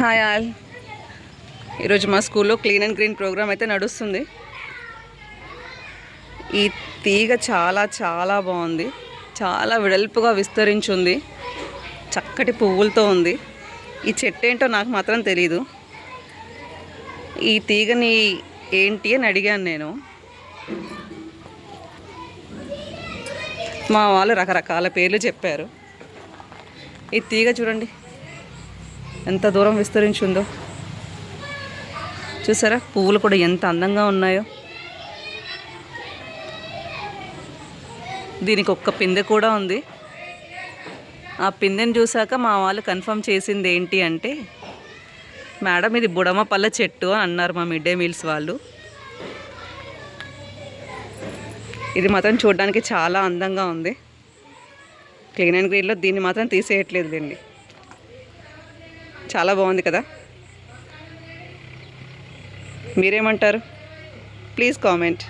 Hi all. ఈరోజు మా స్కూల్లో క్లీన్ అండ్ గ్రీన్ ప్రోగ్రామ్ అయితే నడుస్తుంది. ఈ తీగ చాలా చాలా బాగుంది. చాలా వెడల్పుగా విస్తరించుంది. చక్కటి పువ్వులతో ఉంది. ఈ చెట్టు ఏంటో నాకు మాత్రం తెలీదు. ఈ తీగని ఏంటి అని అడిగాను నేను. మా వాళ్ళు రకరకాల పేర్లు చెప్పారు. ఈ తీగ చూడండి. ఎంత దూరం విస్తరించిందో. చూసారా? పువ్వులు కూడా ఎంత అందంగా ఉన్నాయో. దీనికి ఒక్క పిందె కూడా ఉంది. ఆ పిందెని చూసాక మా వాళ్ళు కన్ఫర్మ్ చేసింది ఏంటి అంటే మేడం ఇది బుడమ పళ్ళ చెట్టు అని అన్నారు మా మిడ్ డే మీల్స్ వాళ్ళు. ఇది మాత్రం చూడడానికి చాలా అందంగా ఉంది. క్లీన్ అండ్ గ్రీన్లో దీన్ని మాత్రం తీసేయట్లేదు లేండి చాలా బాగుంది కదా. మీరేమంటారు? Please comment